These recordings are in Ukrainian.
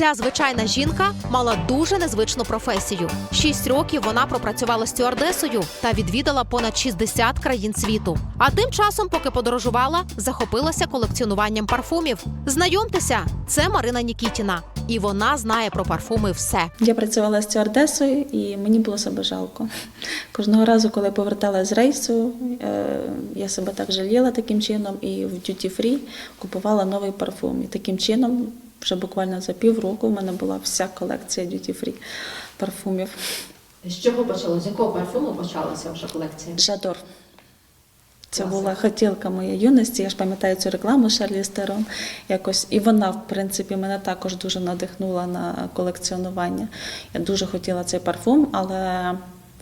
Ця звичайна жінка мала дуже незвичну професію. Шість років вона пропрацювала стюардесою та відвідала понад 60 країн світу. А тим часом, поки подорожувала, захопилася колекціонуванням парфумів. Знайомтеся, це Марина Нікітіна, і вона знає про парфуми все. Я працювала стюардесою і мені було себе жалко. Кожного разу, коли поверталася з рейсу, е, я себе так жаліла таким чином і в Duty Free купувала новий парфум. І таким чином, вже буквально за півроку, в мене була вся колекція Duty Free парфумів. З чого почалося? З якого парфуму почалася ваша колекція? Жадор. Це Класика. була хотілка моєї юності. Я ж пам'ятаю цю рекламу Шарлі Стерон. Якось і вона, в принципі, мене також дуже надихнула на колекціонування. Я дуже хотіла цей парфум, але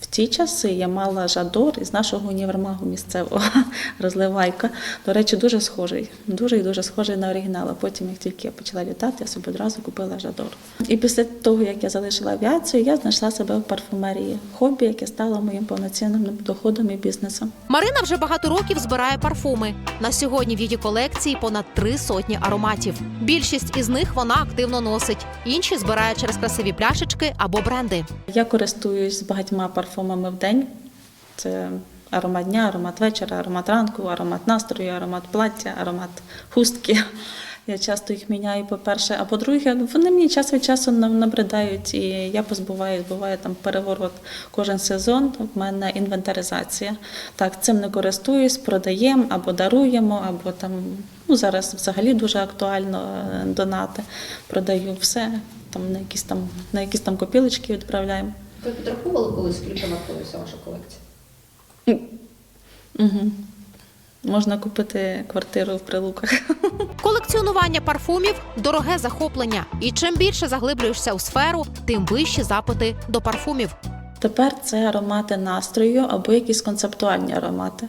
в ті часи я мала жадор із нашого універмагу місцевого розливайка. До речі, дуже схожий, дуже і дуже схожий на оригінал. А потім, як тільки я почала літати, я собі одразу купила жадор. І після того, як я залишила авіацію, я знайшла себе в парфумерії, хобі, яке стало моїм повноцінним доходом і бізнесом. Марина вже багато років збирає парфуми. На сьогодні в її колекції понад три сотні ароматів. Більшість із них вона активно носить, інші збирає через красиві пляшечки або бренди. Я користуюсь багатьма парфумами в день. Це аромат дня, аромат вечора, аромат ранку, аромат настрою, аромат плаття, аромат хустки. Я часто їх міняю, по-перше, а по-друге, вони мені час від часу набридають, і я позбуваюсь, буває там переворот кожен сезон. У мене інвентаризація. Так, цим не користуюсь, продаємо або даруємо, або там ну зараз взагалі дуже актуально е, донати. Продаю все там на якісь там на якісь там копілочки відправляємо. Ви підраховували колись, скільки вартується ваша колекція? Угу. Можна купити квартиру в прилуках. Колекціонування парфумів дороге захоплення. І чим більше заглиблюєшся у сферу, тим вищі запити до парфумів. Тепер це аромати настрою або якісь концептуальні аромати.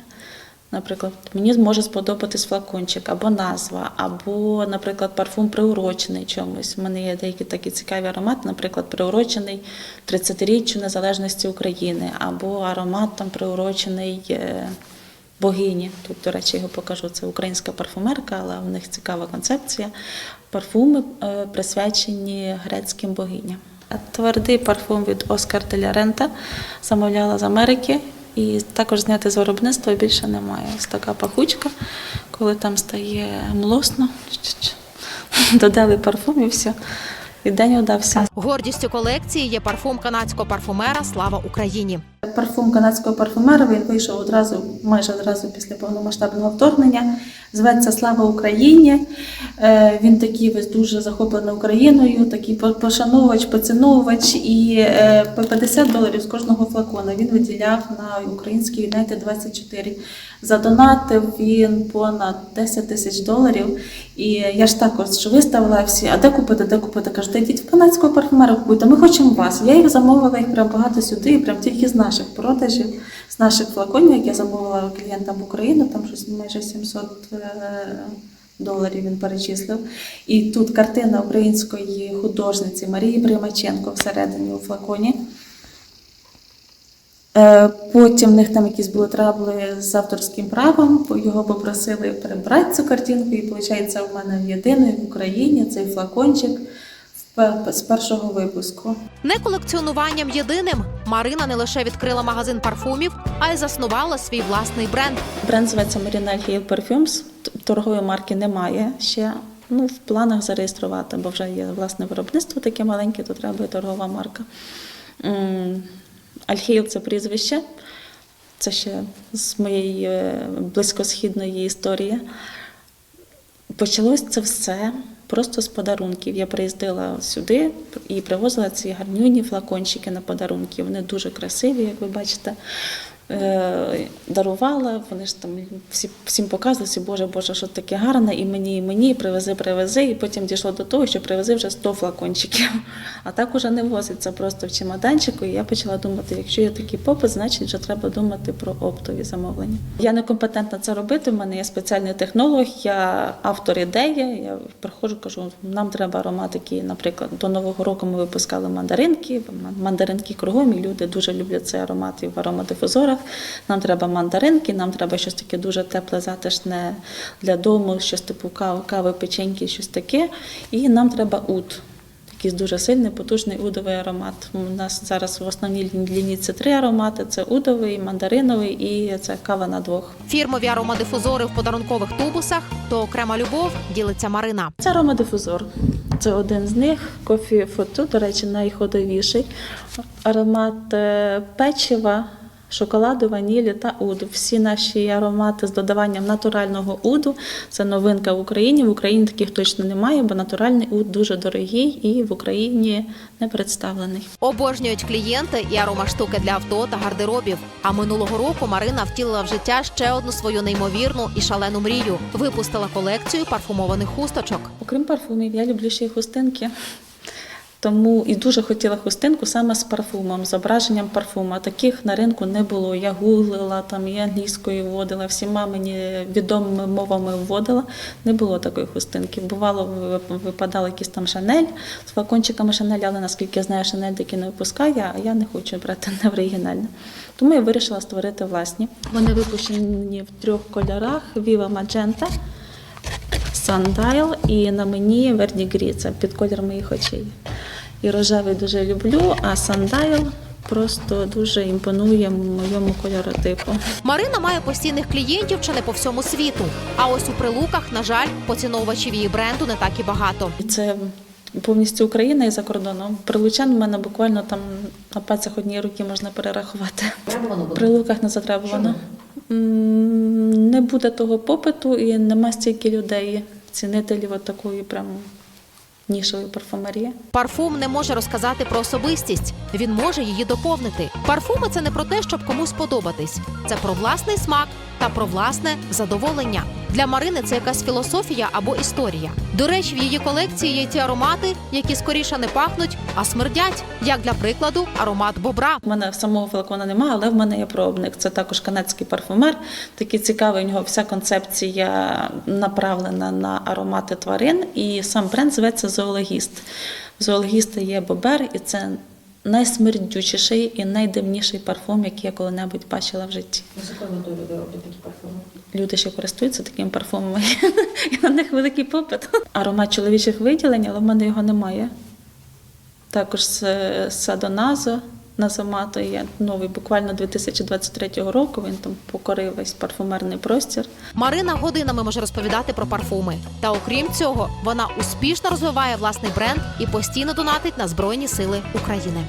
Наприклад, мені зможе сподобатись флакончик або назва, або, наприклад, парфум приурочений чомусь. У мене є деякі такі цікаві аромати, наприклад, приурочений 30-річчю незалежності України, або аромат там приурочений е, богині. Тут, до речі, його покажу. Це українська парфумерка, але в них цікава концепція. Парфуми е, присвячені грецьким богиням. Твердий парфум від Оскар Деля Рента замовляла з Америки. І також зняти з виробництва більше немає. Ось така пахучка, коли там стає млосно, додали парфум і все. І день удався. Гордістю колекції є парфум канадського парфумера Слава Україні. Парфум канадського парфумера він вийшов одразу, майже одразу після повномасштабного вторгнення. Зветься Слава Україні. Е, Він такий весь дуже захоплений Україною, такий по- пошановувач, поціновувач. І е, по 50 доларів з кожного флакона він виділяв на український United 24. Задонатив він понад 10 тисяч доларів. І я ж також виставила всі, а де купити, де купити? Кажуть, «Та йдіть в канадського парфумера купуйте, ми хочемо вас. Я їх замовила їх прям багато сюди, і прям тільки з наших продажів, з наших флаконів, як я замовила клієнтам в Україну, там щось майже 700 е, доларів він перечислив. І тут картина української художниці Марії Примаченко всередині у флаконі. Е, Потім в них там якісь були трабли з авторським правом, його попросили перебрати цю картинку, і виходить, в мене в єдиної в Україні цей флакончик з першого випуску. Не колекціонуванням єдиним Марина не лише відкрила магазин парфумів, а й заснувала свій власний бренд. Бренд зветься Marina Hill Perfumes. Торгової марки немає ще. Ну, в планах зареєструвати, бо вже є власне виробництво таке маленьке, то треба і торгова марка. Альхейл це прізвище. Це ще з моєї е, близькосхідної історії. Почалось це все просто з подарунків. Я приїздила сюди і привозила ці гарнюні флакончики на подарунки. Вони дуже красиві, як ви бачите. Е, Дарувала, вони ж там всі, всім показували, всі, Боже, Боже, що таке гарне, і мені, і мені, привези, привези. І потім дійшло до того, що привези вже 100 флакончиків. А так уже не возиться просто в чемоданчику. І я почала думати, якщо є такий попит, значить вже треба думати про оптові замовлення. Я не компетентна це робити. У мене є спеціальний технолог, я автор ідеї. Я приходжу, кажу, нам треба ароматики. Наприклад, до нового року ми випускали мандаринки. Мандаринки кругом, і люди дуже люблять цей аромат і в аромадифузорах. Нам треба мандаринки, нам треба щось таке дуже тепле, затишне для дому, щось типу кави, кави печеньки, щось таке. І нам треба ут якийсь дуже сильний, потужний удовий аромат. У нас зараз в основній лінійці три аромати: це удовий, мандариновий і це кава на двох. Фірмові аромадифузори в подарункових тубусах то окрема любов ділиться Марина. Це аромадифузор. Це один з них. Кофі фоту, до речі, найходовіший. Аромат е, печива, шоколаду, ванілі та уду. Всі наші аромати з додаванням натурального уду. Це новинка в Україні. В Україні таких точно немає, бо натуральний уд дуже дорогий і в Україні не представлений. Обожнюють клієнти і аромаштуки для авто та гардеробів. А минулого року Марина втілила в життя ще одну свою неймовірну і шалену мрію. Випустила колекцію парфумованих хусточок. Окрім парфумів, я люблю ще й хустинки. Тому і дуже хотіла хустинку саме з парфумом, зображенням парфума. Таких на ринку не було. Я гуглила там і англійською вводила, всіма мені відомими мовами вводила. Не було такої хустинки. Бувало, ви- випадали якісь там шанель з флакончиками шанель, але наскільки я знаю, шанель таки не випускає, а я не хочу брати не оригінальне. Тому я вирішила створити власні. Вони випущені в трьох кольорах: Viva Magenta, Sundial і на мені Verdigris, це під колір моїх очей. І рожевий дуже люблю, а Sundial просто дуже імпонує моєму кольоротипу. Марина має постійних клієнтів чи не по всьому світу. А ось у прилуках, на жаль, поціновувачів її бренду не так і багато. Це повністю Україна і за кордоном. Прилучан в мене буквально там на пальцях однієї руки можна перерахувати. При луках не затребувано. Не буде того попиту і нема стільки людей, цінителів от такої прям нішової парфумерії. Парфум не може розказати про особистість. Він може її доповнити. Парфуми це не про те, щоб комусь подобатись. Це про власний смак та про власне задоволення. Для Марини це якась філософія або історія. До речі, в її колекції є ті аромати, які скоріше не пахнуть, а смердять. Як для прикладу, аромат бобра. У мене самого флакона немає, але в мене є пробник. Це також канадський парфумер. Такий цікавий у нього вся концепція направлена на аромати тварин, і сам бренд зветься зоологіст. В зоологіста є бобер, і це найсмердючіший і найдивніший парфум, який я коли-небудь бачила в житті. З якою метою люди роблять такі парфуми? Люди, що користуються такими парфумами, і на них великий попит. Аромат чоловічих виділень, але в мене його немає. Також з Садоназо Назомато є новий, буквально 2023 року. Він там покорив весь парфумерний простір. Марина годинами може розповідати про парфуми. Та окрім цього, вона успішно розвиває власний бренд і постійно донатить на Збройні Сили України.